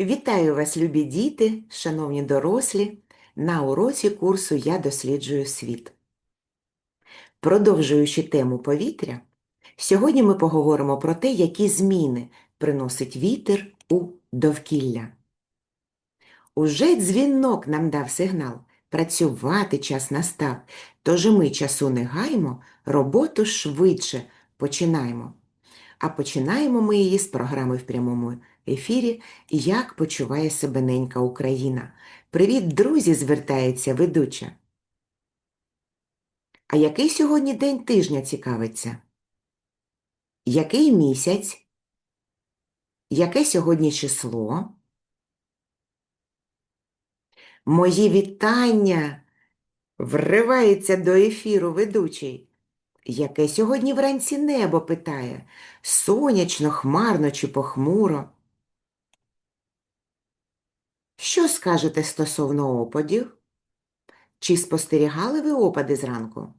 Вітаю вас, любі діти, шановні дорослі, на уроці курсу Я досліджую світ. Продовжуючи тему повітря, сьогодні ми поговоримо про те, які зміни приносить вітер у довкілля. Уже дзвінок нам дав сигнал. Працювати час настав, тож ми часу не гаймо, роботу швидше починаємо. А починаємо ми її з програми в прямому ефірі Як почуває себе ненька Україна. Привіт, друзі! звертається ведуча. А який сьогодні день тижня цікавиться? Який місяць? Яке сьогодні число? Мої вітання! Вривається до ефіру ведучий. Яке сьогодні вранці небо питає? Сонячно, хмарно чи похмуро? Що скажете стосовно опадів? Чи спостерігали ви опади зранку?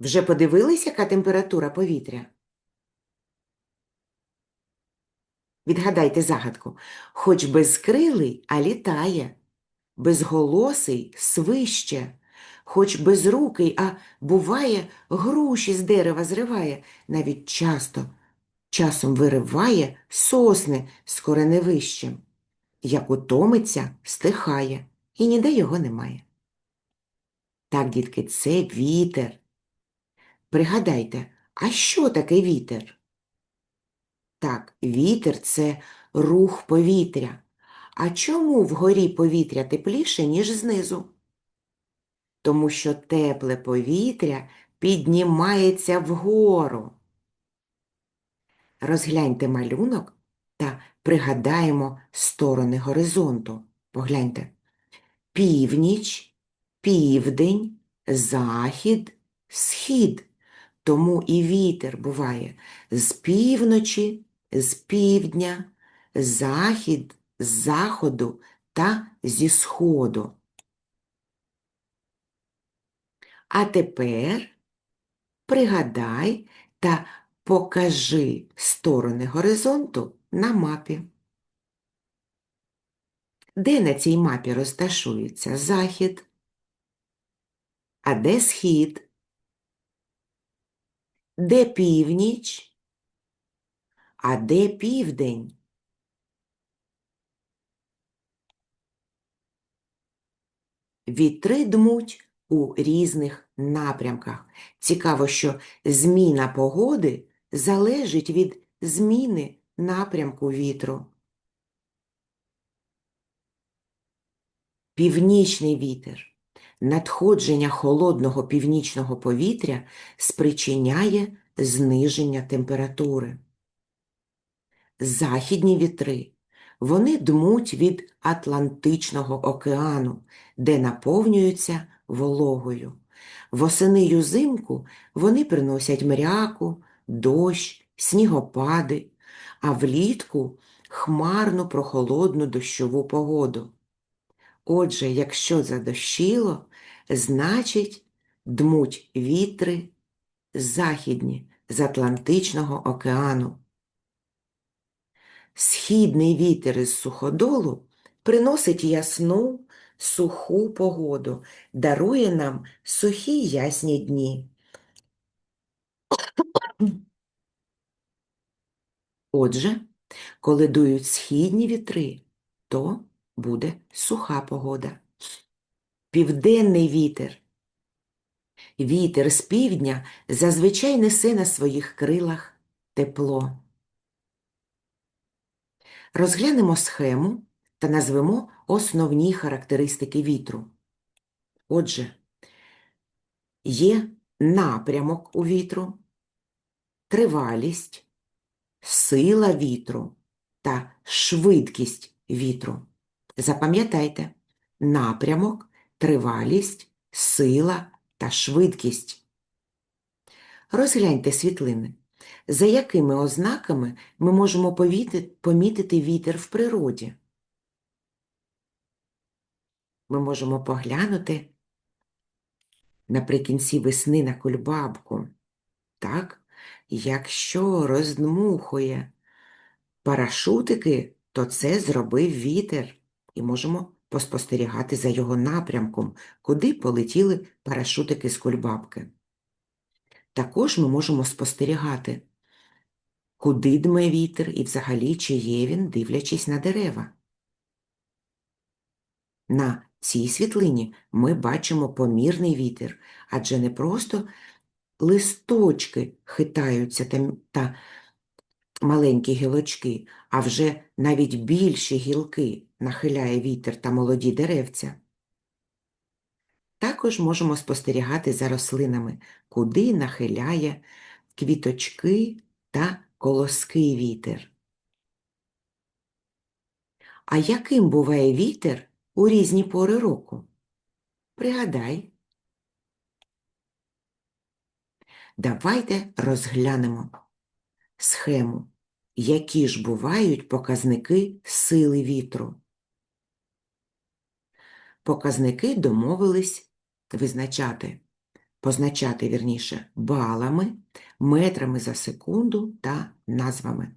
Вже подивились, яка температура повітря? Відгадайте загадку. Хоч безкрилий, а літає, безголосий свище, хоч безрукий, а буває, груші з дерева зриває, навіть часто часом вириває сосни з кореневищем. Як утомиться, стихає, і ніде його немає. Так, дітки, це вітер. Пригадайте, а що таке вітер? Так, вітер це рух повітря. А чому вгорі повітря тепліше, ніж знизу? Тому що тепле повітря піднімається вгору. Розгляньте малюнок та пригадаємо сторони горизонту. Погляньте. Північ, південь, захід, схід. Тому і вітер буває з півночі, з півдня, захід, з заходу та зі сходу. А тепер пригадай та покажи сторони горизонту на мапі. Де на цій мапі розташується захід? А де схід? Де північ? А де південь? Вітри дмуть у різних напрямках. Цікаво, що зміна погоди залежить від зміни напрямку вітру. Північний вітер. Надходження холодного північного повітря спричиняє зниження температури. Західні вітри. Вони дмуть від Атлантичного океану, де наповнюються вологою. Восени й узимку вони приносять мряку, дощ, снігопади, а влітку хмарну прохолодну дощову погоду. Отже, якщо задощило, значить дмуть вітри західні з Атлантичного океану. Східний вітер із суходолу приносить ясну, суху погоду, дарує нам сухі ясні дні. Отже, коли дують східні вітри, то буде суха погода. Південний вітер. Вітер з півдня зазвичай несе на своїх крилах тепло. Розглянемо схему та назвемо основні характеристики вітру. Отже, є напрямок у вітру, тривалість, сила вітру та швидкість вітру. Запам'ятайте, напрямок, тривалість, сила та швидкість. Розгляньте світлини. За якими ознаками ми можемо помітити вітер в природі? Ми можемо поглянути наприкінці весни на кульбабку. Так? Якщо роздмухує парашутики, то це зробив вітер. І можемо поспостерігати за його напрямком, куди полетіли парашутики з кульбабки. Також ми можемо спостерігати, куди дме вітер і взагалі чи є він, дивлячись на дерева. На цій світлині ми бачимо помірний вітер, адже не просто листочки хитаються та, маленькі гілочки, а вже навіть більші гілки нахиляє вітер та молоді деревця. Також можемо спостерігати за рослинами, куди нахиляє квіточки та колоски вітер. А яким буває вітер у різні пори року? Пригадай. Давайте розглянемо схему, які ж бувають показники сили вітру. Показники домовились визначати, позначати, вірніше, балами, метрами за секунду та назвами.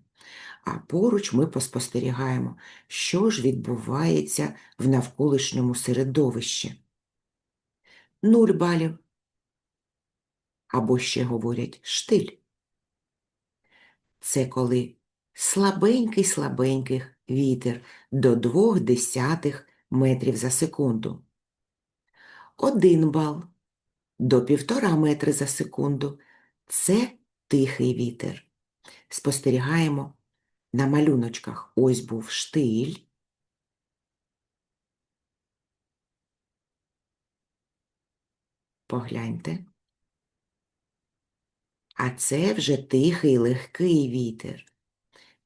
А поруч ми поспостерігаємо, що ж відбувається в навколишньому середовищі. Нуль балів. Або ще говорять штиль. Це коли слабенький-слабенький вітер до двох десятих метрів за секунду. Один бал до півтора метри за секунду. Це тихий вітер. Спостерігаємо на малюночках. Ось був штиль. Погляньте. А це вже тихий легкий вітер.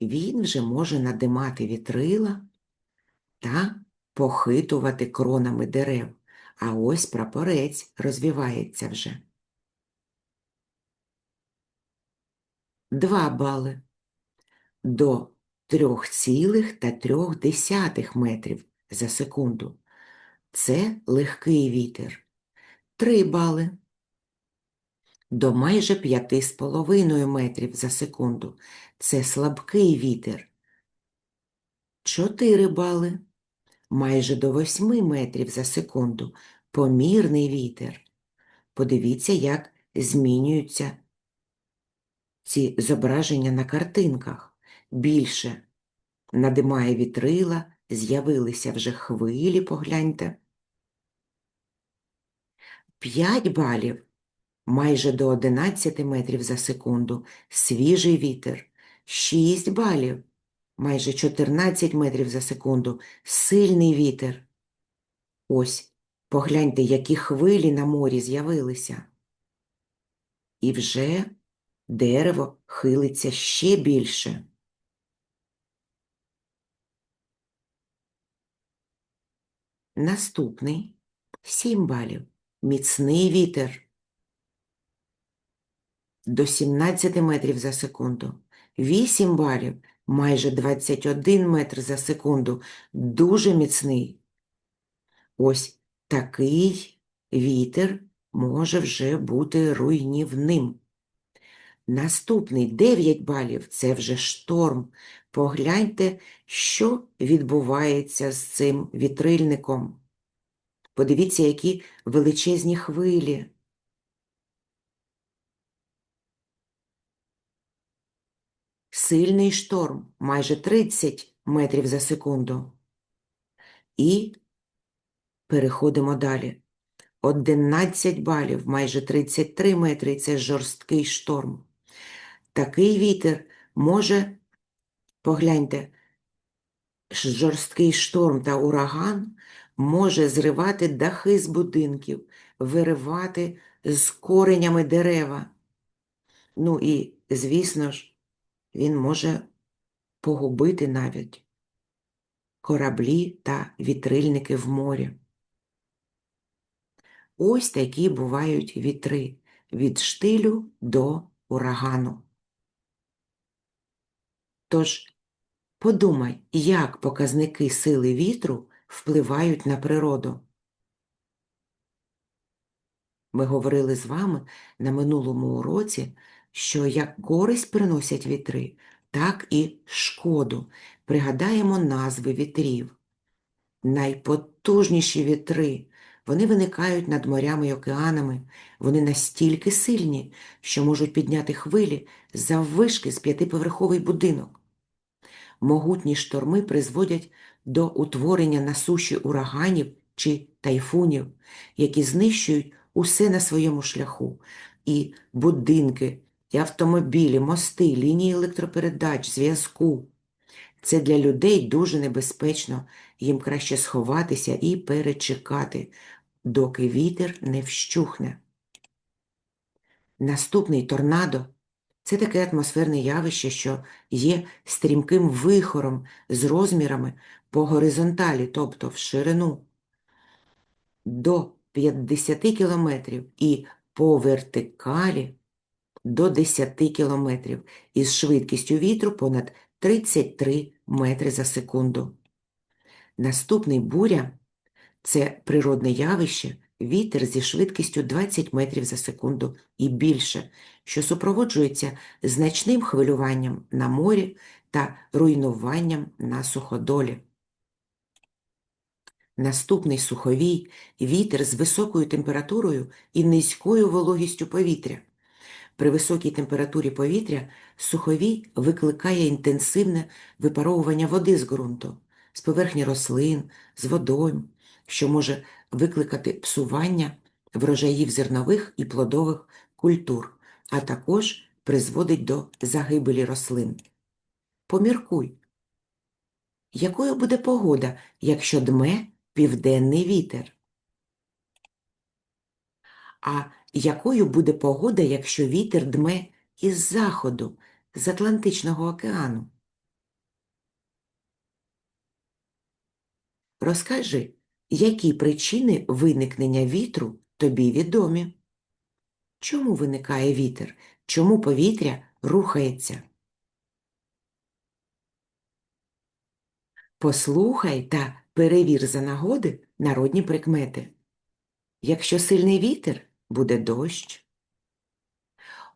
Він вже може надимати вітрила та похитувати кронами дерев, а ось прапорець розвівається вже. Два бали до 3,3 метрів за секунду. Це легкий вітер. Три бали до майже 5,5 метрів за секунду. Це слабкий вітер. 4 бали майже до 8 метрів за секунду. Помірний вітер. Подивіться, як змінюються ці зображення на картинках. Більше надимає вітрила, з'явилися вже хвилі, погляньте. 5 балів майже до 11 метрів за секунду, свіжий вітер, 6 балів, майже 14 метрів за секунду, сильний вітер. Ось, погляньте, які хвилі на морі з'явилися. І вже дерево хилиться ще більше. Наступний 7 балів. Міцний вітер до 17 метрів за секунду. 8 балів, майже 21 метр за секунду. Дуже міцний. Ось такий вітер може вже бути руйнівним. Наступний 9 балів це вже шторм. Погляньте, що відбувається з цим вітрильником. Подивіться, які величезні хвилі. Сильний шторм майже 30 метрів за секунду. І переходимо далі. 11 балів, майже 33 метри це жорсткий шторм. Такий вітер може, погляньте, жорсткий шторм та ураган може зривати дахи з будинків, виривати з коренями дерева. Ну і, звісно ж, він може погубити навіть кораблі та вітрильники в морі. Ось такі бувають вітри від штилю до урагану. Тож подумай, як показники сили вітру впливають на природу. Ми говорили з вами на минулому уроці, що як користь приносять вітри, так і шкоду. Пригадаємо назви вітрів. Найпотужніші вітри. Вони виникають над морями й океанами. Вони настільки сильні, що можуть підняти хвилі заввишки з п'ятиповерховий будинок. Могутні шторми призводять до утворення на суші ураганів чи тайфунів, які знищують усе на своєму шляху. І будинки, і автомобілі, мости, лінії електропередач, зв'язку. Це для людей дуже небезпечно, їм краще сховатися і перечекати, доки вітер не вщухне. Наступний торнадо це таке атмосферне явище, що є стрімким вихором з розмірами по горизонталі, тобто в ширину до 50 кілометрів і по вертикалі до 10 кілометрів із швидкістю вітру понад 33 метри за секунду. Наступний буря це природне явище, вітер зі швидкістю 20 метрів за секунду і більше, що супроводжується значним хвилюванням на морі та руйнуванням на суходолі. Наступний суховій вітер з високою температурою і низькою вологістю повітря. При високій температурі повітря суховій викликає інтенсивне випаровування води з ґрунту, з поверхні рослин, з водойм, що може викликати псування врожаїв зернових і плодових культур, а також призводить до загибелі рослин. Поміркуй, якою буде погода, якщо дме південний вітер? А якою буде погода, якщо вітер дме із заходу, з Атлантичного океану? Розкажи, які причини виникнення вітру тобі відомі? Чому виникає вітер? Чому повітря рухається? Послухай та перевір за нагоди народні прикмети. Якщо сильний вітер, буде дощ.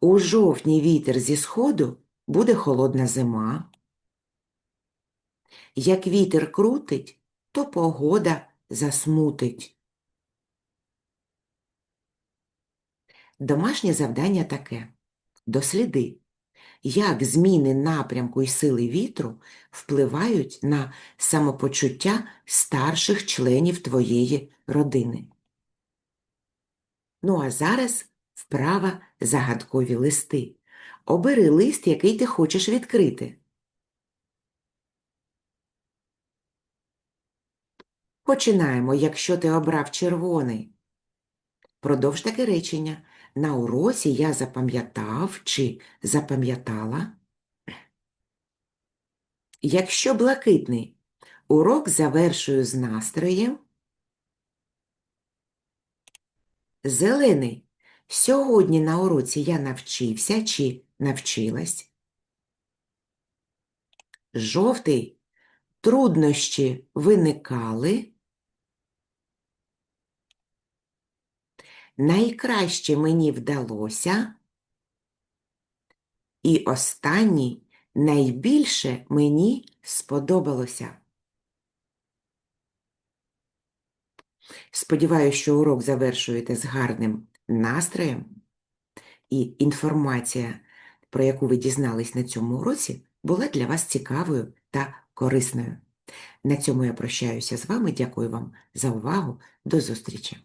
У жовтні вітер зі сходу буде холодна зима. Як вітер крутить, то погода засмутить. Домашнє завдання таке. Досліди, як зміни напрямку і сили вітру впливають на самопочуття старших членів твоєї родини. Ну а зараз вправа загадкові листи. Обери лист, який ти хочеш відкрити. Починаємо, якщо ти обрав червоний. Продовж таке речення. На уроці я запам'ятав чи запам'ятала. Якщо блакитний, урок завершую з настроєм. Зелений. Сьогодні на уроці я навчився чи навчилась. Жовтий. Труднощі виникали. Найкраще мені вдалося. І останній найбільше мені сподобалося. Сподіваюся, що урок завершуєте з гарним настроєм, і інформація, про яку ви дізнались на цьому уроці, була для вас цікавою та корисною. На цьому я прощаюся з вами. Дякую вам за увагу. До зустрічі!